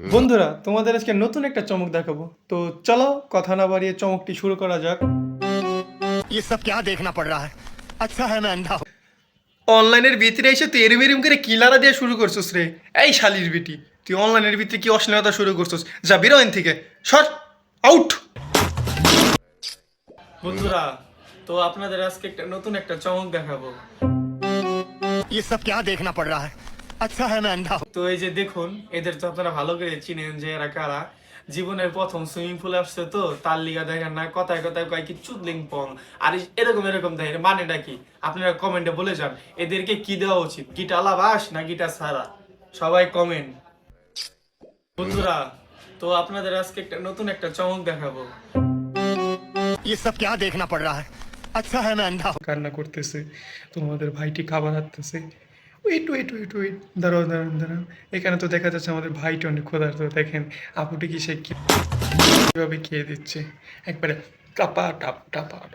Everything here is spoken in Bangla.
বন্ধুরা তোমাদের আজকে নতুন একটা চমক দেখাবো তো চলো কথা না বাড়িয়ে চমকটি শুরু করা যাক ये सब क्या देखना पड़ रहा है अच्छा है मैं अंधा हूँ অনলাইনের ভিতরে এসে তুই এরম এরম করে কিলারা দিয়ে শুরু করছিস রে এই শালির বিটি তুই অনলাইনের ভিতরে কি অশ্লীলতা শুরু করছিস যা বেরোয়েন থেকে সর আউট বন্ধুরা তো আপনাদের আজকে একটা নতুন একটা চমক দেখাবো ये सब क्या देखना पड़ रहा है अच्छा है मैं अंधा हूँ তো এই যে দেখুন এদের তো আপনারা ভালো করে চিনেন যে এরা কারা জীবনের প্রথম সুইমিং পুলে আসছে তো তার লিগা দেখেন না কথায় কথায় কয় কি চুদলিং পং আর এই- এরকম এরকম দেখেন মানেটা কি আপনারা কমেন্টে বলে যান এদেরকে কি দেওয়া উচিত গিটা লাবাস না গিটা সারা সবাই কমেন্ট বন্ধুরা তো আপনাদের আজকে একটা নতুন একটা চমক দেখাবো ये सब क्या देखना पड़ रहा है अच्छा है मैं अंधा हूँ কান্না করতেছে তোমাদের ভাইটি খাবার হাঁটতেছে ওয়েট ওয়েট ওয়েট ওয়েট দাঁড়াও দাঁড়ান দাঁড়ান এখানে তো দেখা যাচ্ছে আমাদের ভাইটা অনেক ক্ষুধার্ত। দেখেন, আপুটি কি সে কীভাবে খেয়ে দিচ্ছে। একবারে টাপ, টাপা, টাপ।